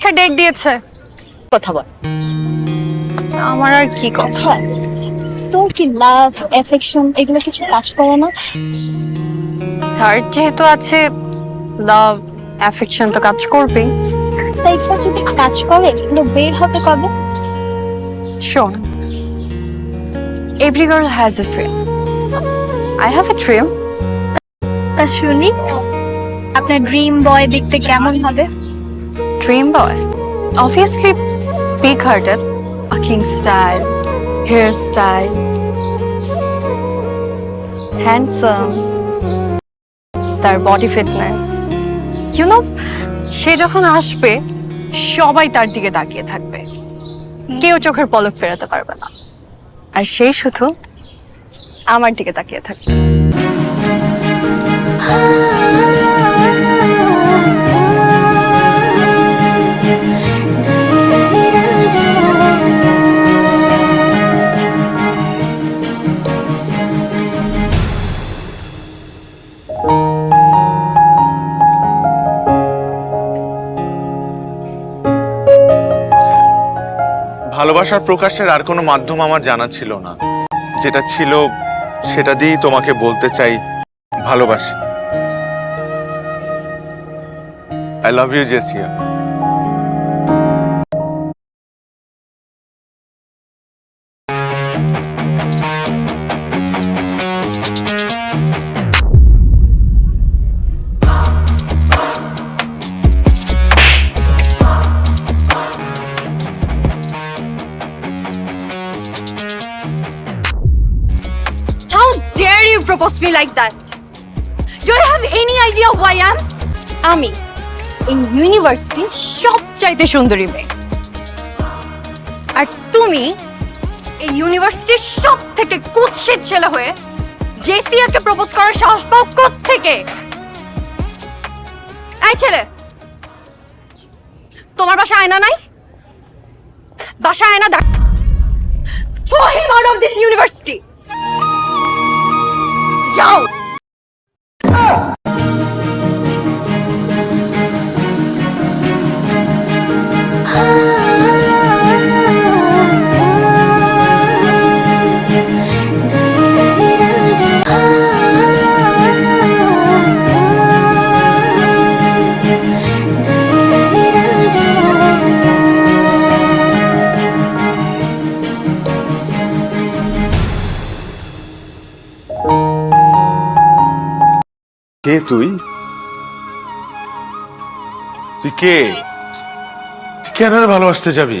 পরীক্ষা ডেট দিয়েছে। কথা বল। আমার আর কি কথা? আচ্ছা তোর কি লাভ এফেকশন এগুলো কিছু কাজ করে না? থার্ড যেহেতু আছে লাভ অ্যাফেকশন তো কাজ করবেই। তাই এগুলো যদি কাজ করে এগুলো বের হবে কবে? শোন every girl has a frame I have a dream তা শুনি আপনার ড্রিম বয় দেখতে কেমন হবে? বয় অবভিয়াসলি বিগ হার্টেড আকিং স্টাইল হেয়ার স্টাইল হ্যান্ডসাম তার বডি ফিটনেস ইউ নো সে যখন আসবে, সবাই তার দিকে তাকিয়ে থাকবে। কেউ চোখের পলক ফেরাতে পারবে না। আর সেই শুধু আমার দিকে তাকিয়ে থাকবে। ভালোবাসার প্রকাশের আর কোনো মাধ্যম আমার জানা ছিল না। যেটা ছিল, সেটা দিয়েই তোমাকে বলতে চাই, ভালোবাসি। I love you Jessia you me like that? Do you have any idea who I am? আমি এই ইউনিভার্সিটি সবচাইতে সুন্দরী মেয়ে। আর তুমি, এই ইউনিভার্সিটির সব থেকে কুৎসিত ছেলে হয়ে, জেসিয়াকে প্রপোজ করার সাহস পাও থেকে এই ছেলে, তোমার বাসা আয়না নাই? বাসা আয়না দেখ। Throw him out of this 아! কে তুই? তুই কে? তুই কেন ভালোবাসতে যাবি?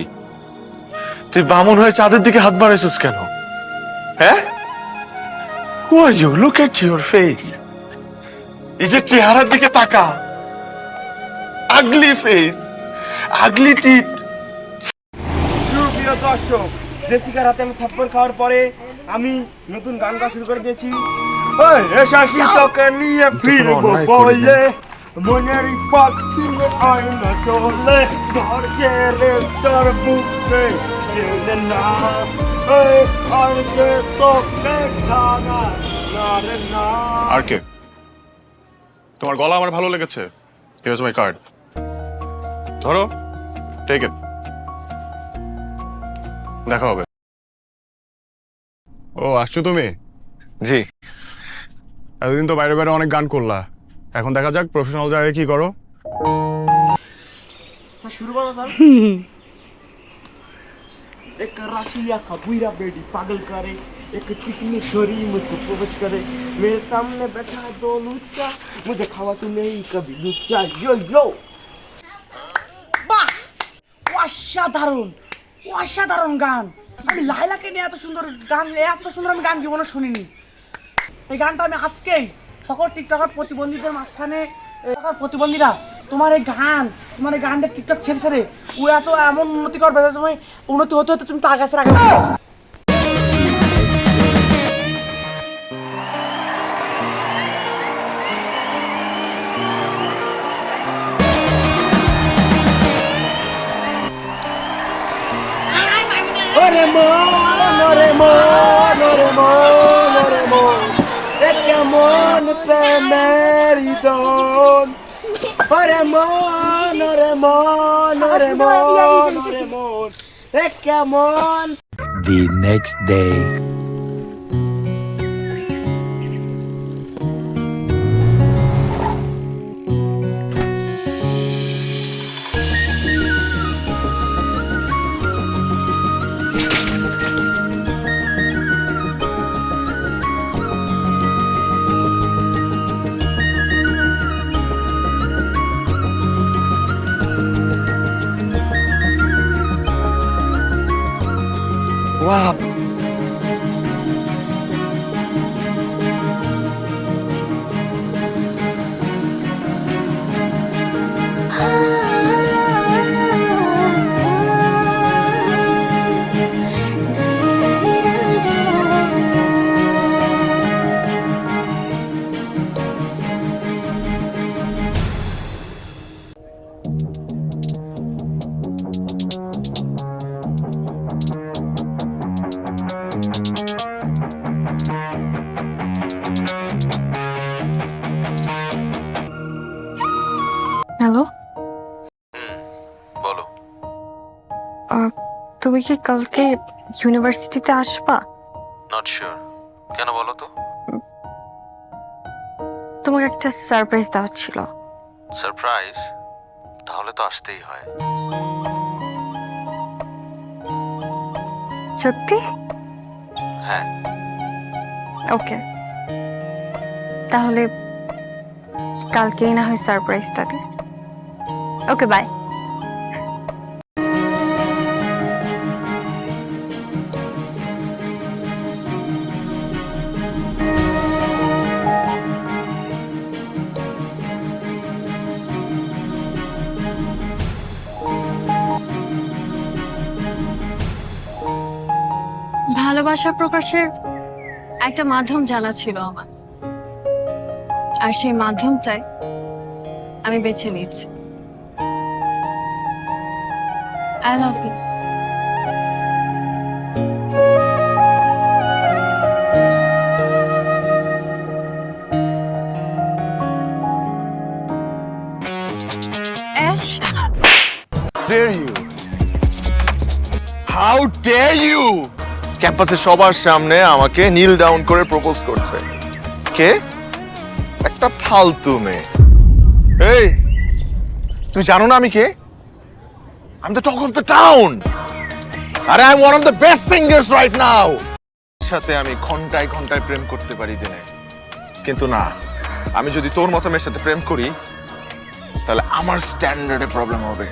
তুই বামন হয়ে চাঁদের দিকে হাত বাড়াইছিস কেন? হ্যাঁ? Who are you look at your face এই যে চেহারার দিকে তাকা। আগলি ফেস আগলি টিথ দর্শক জেসিকার হাতে আমি থাপ্পড় খাওয়ার পরে আমি নতুন গান গাওয়া শুরু করে দিয়েছি। এসা তোকে নিয়ে ফিরবো অন্যায় বলে মনের পাখি আয়না চলে ঘর ছেড়ে তোর বুকে গেলে না। এই আজকে তোকে ছাড়া না রে না। আর কে? তোমার গলা আমার ভালো লেগেছে। হিয়ার্স মাই কার্ড ধরো টেক ইট দেখা হবে। ও আসছো তুমি? জি। এতদিন তো বাইরে বাইরে অনেক গান করলা এখন দেখা যাক প্রফেশনাল জায়গায় কি করো शुरू करो सर एक राशिया का बुरा बेटी पागल करे एक चिकनी छोरी मुझको प्रपोज करे मेरे सामने बैठा है दो लुच्चा मुझे खावा तू नहीं कभी लुच्चा यो यो বাহ অসাধারণ অসাধারণ গান আমি লাইলাকে নিয়ে এত সুন্দর গান এত সুন্দর আমি গান জীবনে শুনিনি এই গানটা আমি আজকেই সকল টিকটকার প্রতিবন্ধীদের মাঝখানে প্রতিবন্ধীরা তোমার এই গান তোমার এই গানটা টিকটক ছেড়ে ছেড়ে ও এত এমন উন্নতি করবে তুমি উন্নতি হতে হতে তুমি তার কাছে মন ওরে মন ওরে মন এক মন প্রেমের দন ওরে মন ওরে মন ওরে মন ওরে মন এ কেমন the next day. তুমি কি কালকে ইউনিভার্সিটিতে আসবা? নট শিওর কেন বলো তো? তোমাকে একটা সারপ্রাইজ দেওয়ার ছিল। সারপ্রাইজ তাহলে তো আসতেই হয়। সত্যি? হ্যাঁ। ওকে তাহলে কালকেই না হয় সারপ্রাইজটা দিই ওকে বাই ভালোবাসা প্রকাশের একটা মাধ্যম জানা ছিল আমার আর সেই মাধ্যমটাই আমি বেছে নিয়েছি I dare you? How dare you? ক্যাম্পাসে সবার সামনে আমাকে নীল ডাউন করে প্রপোজ করছে। কে? একটা ফালতু মেয়ে। এই, তুমি জানো না আমি কে? আমি the talk of the town আরে I one of the best singers right now সাথে আমি ঘন্টায় ঘন্টায় প্রেম করতে পারি দিনে কিন্তু না, আমি যদি তোর মতো মেয়ের সাথে প্রেম করি, তাহলে আমার স্ট্যান্ডার্ডে প্রবলেম হবে।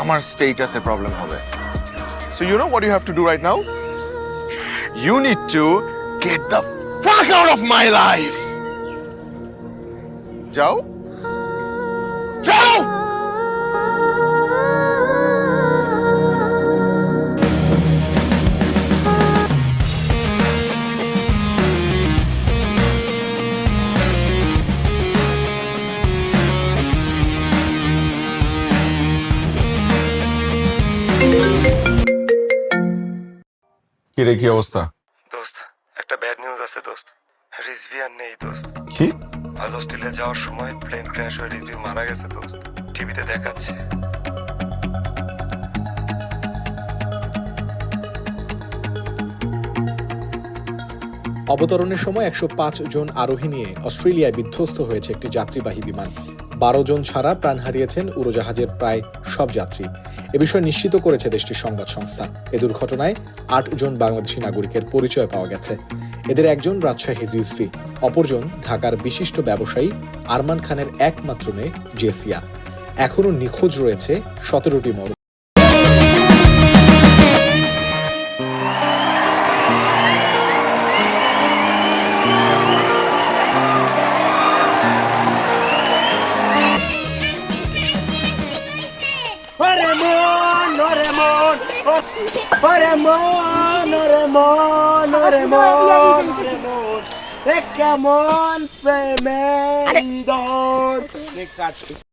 আমার স্টেটাসে প্রবলেম হবে। So you know what you have to do right now You need to get the fuck out of my life! Joe? কি রে কি অবস্থা? দোস্ত একটা ব্যাড নিউজ আছে দোস্ত। রিজভিয়ান নেই দোস্ত। কি? আজ অস্ট্রেলিয়া যাওয়ার সময় প্লেন ক্র্যাশ হয়ে রিজভি মারা গেছে দোস্ত। টিভিতে দেখাচ্ছে। অবতরণের সময় একশো পাঁচ জন আরোহী নিয়ে অস্ট্রেলিয়ায় বিধ্বস্ত হয়েছে একটি যাত্রীবাহী বিমান। বারো জন ছাড়া প্রাণ হারিয়েছেন উড়োজাহাজের প্রায় সব যাত্রী। এ বিষয়ে নিশ্চিত করেছে দেশটির সংবাদ সংস্থা। এ দুর্ঘটনায় আট জন বাংলাদেশি নাগরিকের পরিচয় পাওয়া গেছে। এদের একজন রাজশাহীর রিজভি, অপরজন ঢাকার বিশিষ্ট ব্যবসায়ী আরমান খানের একমাত্র মেয়ে জেসিয়া। এখনও নিখোঁজ রয়েছে সতেরোটি মর ওরে মন ওরে মন ওরে মন মন। কেমন প্রেমের